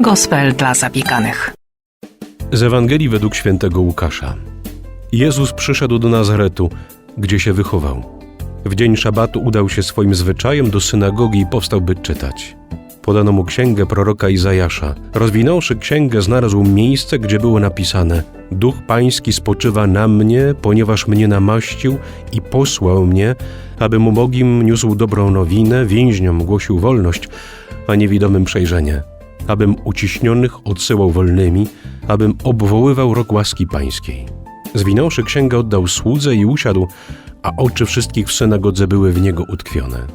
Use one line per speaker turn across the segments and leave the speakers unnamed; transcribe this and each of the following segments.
Gospel dla zabieganych.
Z Ewangelii według świętego Łukasza. Jezus przyszedł do Nazaretu, gdzie się wychował. W dzień szabatu udał się swoim zwyczajem do synagogi i powstał, by czytać. Podano mu księgę proroka Izajasza. Rozwinąwszy księgę, znalazł miejsce, gdzie było napisane: Duch Pański spoczywa na mnie, ponieważ mnie namaścił i posłał mnie, abym ubogim niósł dobrą nowinę, więźniom głosił wolność, a niewidomym przejrzenie, abym uciśnionych odsyłał wolnymi, abym obwoływał rok łaski pańskiej. Zwinąwszy księgę, oddał słudze i usiadł, a oczy wszystkich w synagodze były w niego utkwione.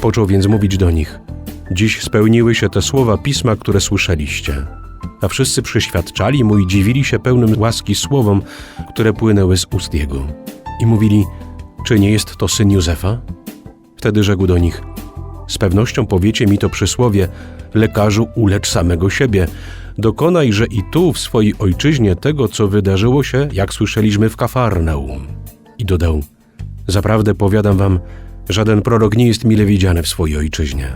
Począł więc mówić do nich: Dziś spełniły się te słowa pisma, które słyszeliście. A wszyscy przyświadczali mu i dziwili się pełnym łaski słowom, które płynęły z ust jego. I mówili: Czy nie jest to syn Józefa? Wtedy rzekł do nich: Z pewnością powiecie mi to przysłowie: Lekarzu, ulecz samego siebie. Dokonaj, że i tu, w swojej ojczyźnie, tego, co wydarzyło się, jak słyszeliśmy w Kafarnaum. I dodał: Zaprawdę powiadam wam, żaden prorok nie jest mile widziany w swojej ojczyźnie.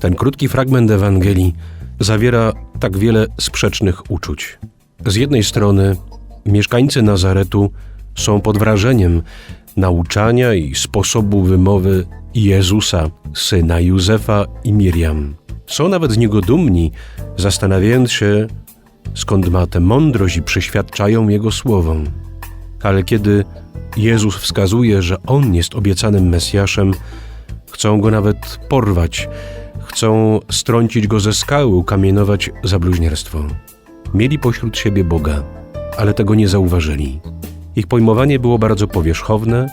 Ten krótki fragment Ewangelii zawiera tak wiele sprzecznych uczuć. Z jednej strony mieszkańcy Nazaretu są pod wrażeniem nauczania i sposobu wymowy Jezusa, syna Józefa i Miriam. Są nawet z niego dumni, zastanawiając się, skąd ma tę mądrość i przyświadczają jego słowom. Ale kiedy Jezus wskazuje, że On jest obiecanym Mesjaszem, chcą go nawet porwać, chcą strącić go ze skały, ukamienować za bluźnierstwo. Mieli pośród siebie Boga, ale tego nie zauważyli. Ich pojmowanie było bardzo powierzchowne,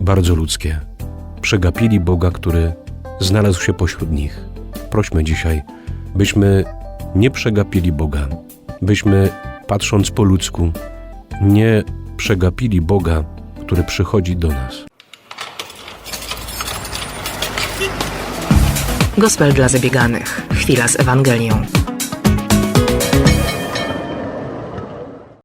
bardzo ludzkie. Przegapili Boga, który znalazł się pośród nich. Prośmy dzisiaj, byśmy nie przegapili Boga, byśmy, patrząc po ludzku, nie przegapili Boga, który przychodzi do nas.
Gospel dla zabieganych. Chwila z Ewangelią.